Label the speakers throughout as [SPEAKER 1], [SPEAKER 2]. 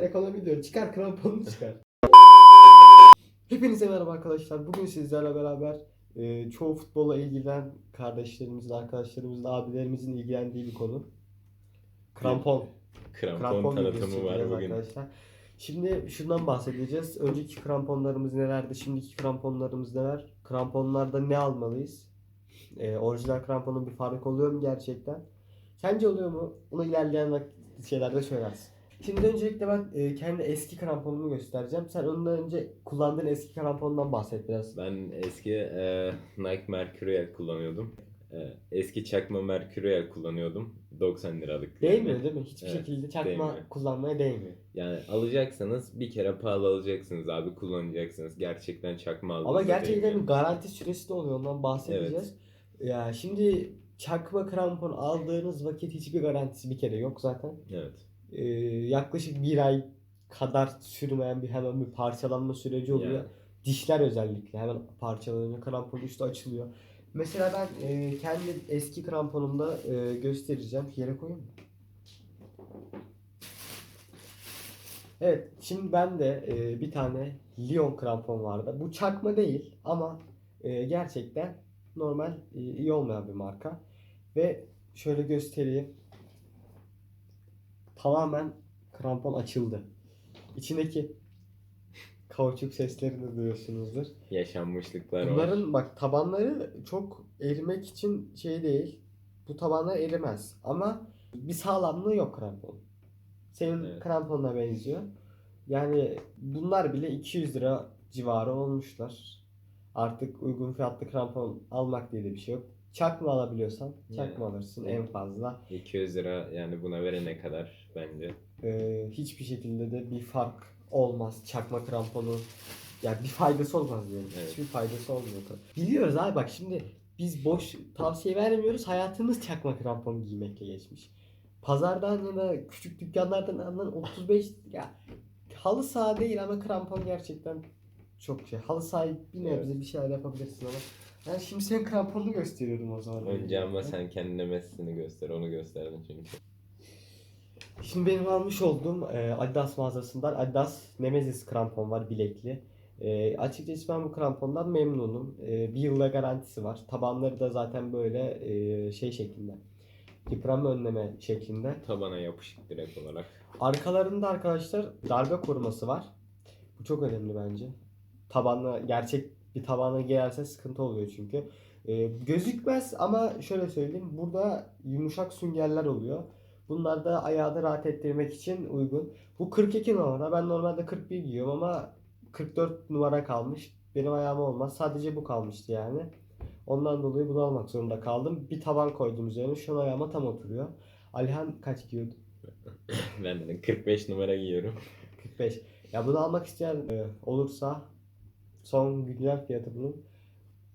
[SPEAKER 1] Ekonomi diyor. Çıkar kramponunu çıkar. Hepinize merhaba arkadaşlar. Bugün sizlerle beraber e, çoğu futbolla ilgilenen kardeşlerimizin, arkadaşlarımızın, abilerimizin ilgilendiği bir konu. Krampon.
[SPEAKER 2] Krampon,
[SPEAKER 1] videosu
[SPEAKER 2] tanıtımı var bugün.
[SPEAKER 1] Arkadaşlar. Şimdi şundan bahsedeceğiz. Önceki kramponlarımız nelerdi? Şimdiki kramponlarımız neler? Kramponlarda ne almalıyız? E, orijinal kramponun bir farkı oluyor mu gerçekten? Sence oluyor mu? Onu ilerleyen şeylerde söylersin. Şimdi öncelikle ben e, kendi eski kramponumu göstereceğim. Sen ondan önce kullandığın eski kramponundan bahset biraz.
[SPEAKER 2] Ben eski e, Nike Mercurial kullanıyordum. E, eski çakma Mercurial kullanıyordum. 90 liralık.
[SPEAKER 1] Değmiyor
[SPEAKER 2] yani.
[SPEAKER 1] değil mi? Hiçbir
[SPEAKER 2] Evet,
[SPEAKER 1] şekilde çakma
[SPEAKER 2] değmiyor.
[SPEAKER 1] kullanmaya değmiyor.
[SPEAKER 2] Yani alacaksanız bir kere pahalı alacaksınız abi kullanacaksınız. Gerçekten çakma aldığınızda
[SPEAKER 1] Ama gerçekten
[SPEAKER 2] değmiyor.
[SPEAKER 1] garanti süresi de oluyor. Ondan bahsedeceğiz. Ya şimdi çakma krampon aldığınız vakit hiçbir garantisi bir kere yok zaten.
[SPEAKER 2] Evet.
[SPEAKER 1] Ee, yaklaşık bir ay kadar sürmeyen bir hemen bir parçalanma süreci oluyor.
[SPEAKER 2] Yani.
[SPEAKER 1] Dişler özellikle hemen parçalanıyor. Krampon üstü açılıyor. Mesela ben e, kendi eski kramponumda e, göstereceğim. Yere koyayım mı? Evet, şimdi ben de e, bir tane Lyon krampon vardı. Bu çakma değil ama e, gerçekten normal e, iyi olmayan bir marka. Ve şöyle göstereyim. Tamamen krampon açıldı. İçindeki kauçuk seslerini duyuyorsunuzdur.
[SPEAKER 2] Yaşanmışlıklar var.
[SPEAKER 1] Bunların bak tabanları çok erimek için şey değil. Bu tabanlar erimez. Ama bir sağlamlığı yok krampon. Senin
[SPEAKER 2] Evet.
[SPEAKER 1] kramponuna benziyor. Yani bunlar bile 200 lira civarı olmuşlar. Artık uygun fiyatlı krampon almak diye de bir şey yok. Çakma alabiliyorsan çakma alırsın en fazla.
[SPEAKER 2] 200 lira yani buna verene kadar bence.
[SPEAKER 1] Ee, hiçbir şekilde de bir fark olmaz çakma kramponu. Yani bir faydası olmaz diyorum.
[SPEAKER 2] Evet.
[SPEAKER 1] Hiçbir faydası olmuyor. Biliyoruz abi bak şimdi biz boş tavsiye vermiyoruz. Hayatımız çakma krampon giymekle geçmiş. Pazardan ya da küçük dükkanlardan alınan 35 ya halı saha değil ama krampon gerçekten çok şey. Halı sahayı bir nebze bir şeyler yapabilirsin ama. Ben şimdi senin kramponunu gösteriyordum o zaman.
[SPEAKER 2] Önce ama sen kendine Messi'ni göster. Onu gösterdin çünkü.
[SPEAKER 1] Şimdi benim almış olduğum e, Adidas mağazasından Adidas Nemesis krampon var bilekli. E, açıkçası ben bu krampondan memnunum. E, bir yılda garantisi var. Tabanları da zaten böyle e, şey şeklinde. Yıpranma önleme şeklinde.
[SPEAKER 2] Tabana yapışık direkt olarak.
[SPEAKER 1] Arkalarında arkadaşlar darbe koruması var. Bu çok önemli bence. Tabanla gerçek bir tabana girerse sıkıntı oluyor çünkü. Ee, gözükmez ama şöyle söyleyeyim. Burada yumuşak süngerler oluyor. Bunlar da ayağı da rahat ettirmek için uygun. Bu 42 numara. Ben normalde 41 giyiyorum ama 44 numara kalmış. Benim ayağıma olmaz. Sadece bu kalmıştı yani. Ondan dolayı bunu almak zorunda kaldım. Bir taban koydum üzerine. Şu an ayağıma tam oturuyor. Alihan kaç giyiyordu?
[SPEAKER 2] Ben de 45 numara giyiyorum.
[SPEAKER 1] 45. Ya bunu almak isteyen e, olursa son güncel fiyatı bunun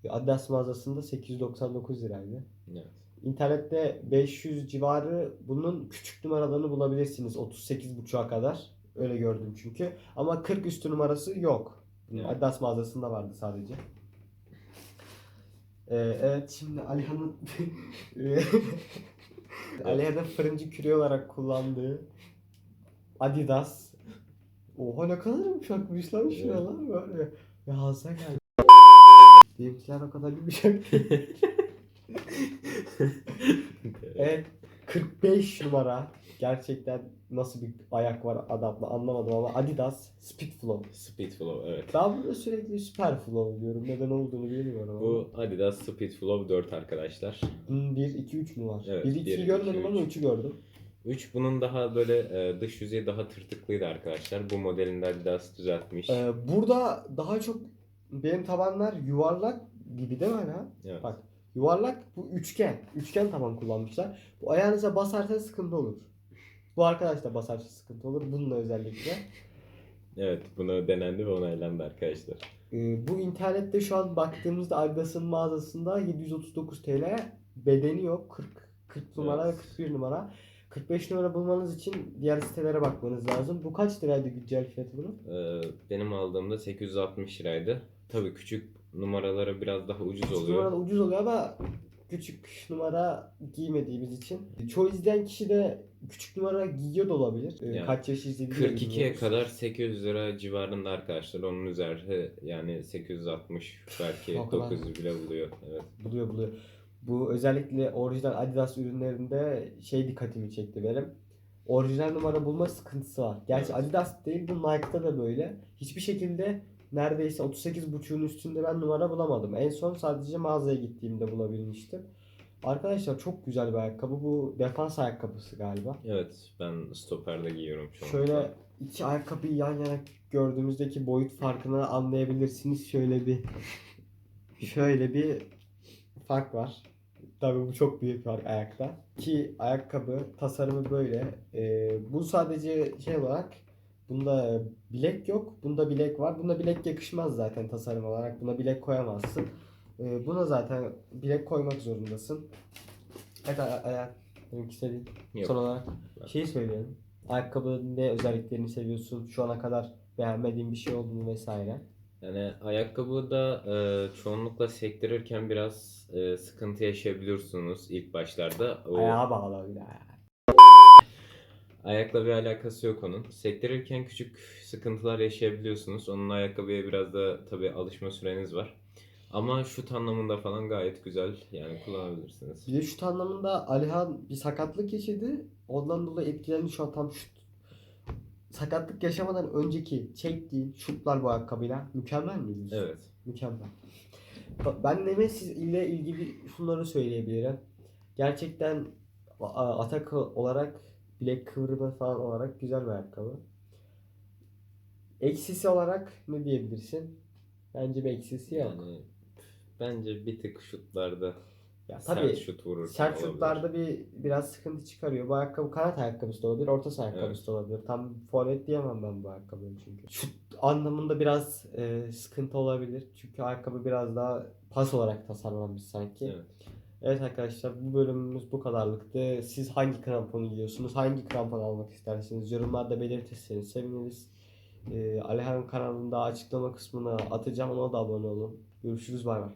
[SPEAKER 1] Adidas mağazasında 899 liraydı.
[SPEAKER 2] Evet.
[SPEAKER 1] İnternette 500 civarı bunun küçük numaralarını bulabilirsiniz 38.5'a kadar. Öyle gördüm çünkü. Ama 40 üstü numarası yok.
[SPEAKER 2] Evet.
[SPEAKER 1] Adidas mağazasında vardı sadece. Ee, evet şimdi Alihan'ın Alihan'ın fırıncı küre olarak kullandığı Adidas Oha ne kadar yumuşakmış lan şuna
[SPEAKER 2] Evet.
[SPEAKER 1] böyle. Ya alsa gel. Benimkiler o kadar yumuşak değil. Evet 45 numara. Gerçekten nasıl bir ayak var adamda anlamadım ama Adidas Speedflow.
[SPEAKER 2] Speedflow evet.
[SPEAKER 1] Ben burada sürekli Superflow diyorum. Neden olduğunu bilmiyorum ama.
[SPEAKER 2] Bu Adidas Speedflow 4 arkadaşlar.
[SPEAKER 1] 1, 2, 3 mü var?
[SPEAKER 2] Evet,
[SPEAKER 1] 1,
[SPEAKER 2] bir,
[SPEAKER 1] 2'yi
[SPEAKER 2] iki,
[SPEAKER 1] görmedim ama 3'ü gördüm.
[SPEAKER 2] 3 bunun daha böyle e, dış yüzeyi daha tırtıklıydı arkadaşlar. Bu modelinde Adidas düzeltmiş.
[SPEAKER 1] Ee, burada daha çok benim tabanlar yuvarlak gibi değil mi hala?
[SPEAKER 2] Evet.
[SPEAKER 1] Bak yuvarlak bu üçgen. Üçgen taban kullanmışlar. Bu ayağınıza basarsa sıkıntı olur. Bu arkadaş da basarsa sıkıntı olur. Bununla özellikle.
[SPEAKER 2] Evet bunu denendi ve onaylandı arkadaşlar.
[SPEAKER 1] Ee, bu internette şu an baktığımızda Adidas'ın mağazasında 739 TL bedeni yok. 40 40 numara
[SPEAKER 2] Evet.
[SPEAKER 1] ve 41 numara. 45 numara bulmanız için diğer sitelere bakmanız lazım. Bu kaç liraydı güncel fiyatı bunun?
[SPEAKER 2] Ee, benim aldığımda 860 liraydı. Tabii küçük numaralara biraz daha ucuz
[SPEAKER 1] Küçük
[SPEAKER 2] oluyor.
[SPEAKER 1] numaralar ucuz oluyor ama küçük numara giymediğimiz için. Çoğu izleyen kişi de küçük numara giyiyor da olabilir. Ee,
[SPEAKER 2] Yani
[SPEAKER 1] Kaç yaş izlediğini de
[SPEAKER 2] 42'ye
[SPEAKER 1] bilmiyoruz.
[SPEAKER 2] kadar 800 lira civarında arkadaşlar. Onun üzeri yani 860 belki
[SPEAKER 1] O kadar.
[SPEAKER 2] 900 bile buluyor. Evet.
[SPEAKER 1] Buluyor buluyor. Bu özellikle orijinal Adidas ürünlerinde şey dikkatimi çekti benim. Orijinal numara bulma sıkıntısı var. Gerçi
[SPEAKER 2] Evet.
[SPEAKER 1] Adidas değil bu Nike'da da böyle. Hiçbir şekilde neredeyse 38.5'un üstünde ben numara bulamadım. En son sadece mağazaya gittiğimde bulabilmiştim. Arkadaşlar çok güzel bir ayakkabı. Bu defans ayakkabısı galiba.
[SPEAKER 2] Evet ben stoperde giyiyorum şu an.
[SPEAKER 1] Şöyle iki ayakkabıyı yan yana gördüğümüzdeki boyut farkını anlayabilirsiniz. Şöyle bir şöyle bir fark var. Tabii bu çok büyük fark ayakta. Ki ayakkabı tasarımı böyle. Ee, bu sadece şey olarak bunda bilek yok. Bunda bilek var. Bunda bilek yakışmaz zaten tasarım olarak. Buna bilek koyamazsın. Ee, buna zaten bilek koymak zorundasın. Evet aya- ayak. Benimki istediğin. Son olarak şey söyleyelim. Ayakkabının ne özelliklerini seviyorsun? Şu ana kadar beğenmediğin bir şey oldu mu vesaire.
[SPEAKER 2] Yani ayakkabıda e, çoğunlukla sektirirken biraz e, sıkıntı yaşayabiliyorsunuz ilk başlarda. O
[SPEAKER 1] Ayağa bağlı öyle.
[SPEAKER 2] ayakla bir alakası yok onun. Sektirirken küçük sıkıntılar yaşayabiliyorsunuz. Onun ayakkabıya biraz da tabii alışma süreniz var. Ama şut anlamında falan gayet güzel. Yani kullanabilirsiniz.
[SPEAKER 1] Bir de şut anlamında Alihan bir sakatlık yaşadı. Ondan dolayı etkilendi şu an tam şut. Sakatlık yaşamadan önceki çektiğin şutlar bu ayakkabıyla mükemmel mi diyorsun?
[SPEAKER 2] Evet.
[SPEAKER 1] Mükemmel. Ben Nemesis ile ilgili şunları söyleyebilirim. Gerçekten atak olarak bilek kıvrımı falan olarak güzel bir ayakkabı. Eksisi olarak ne diyebilirsin? Bence bir eksisi yok.
[SPEAKER 2] Yani bence bir tık şutlarda
[SPEAKER 1] Ya
[SPEAKER 2] sert
[SPEAKER 1] tabii
[SPEAKER 2] şut vururken
[SPEAKER 1] sert şutlarda bir biraz sıkıntı çıkarıyor. Bu ayakkabı kanat ayakkabısı da olabilir, orta saha ayakkabısı da olabilir. Tam forvet diyemem ben bu ayakkabıyı çünkü. Şut anlamında biraz e, sıkıntı olabilir. Çünkü ayakkabı biraz daha pas olarak tasarlanmış sanki.
[SPEAKER 2] Evet.
[SPEAKER 1] Evet arkadaşlar bu bölümümüz bu kadarlıktı. Siz hangi kramponu giyiyorsunuz? Hangi krampon almak istersiniz? Yorumlarda belirtirseniz seviniriz. Ee, Alihan kanalında açıklama kısmına atacağım. Ona da abone olun. Görüşürüz bay bay.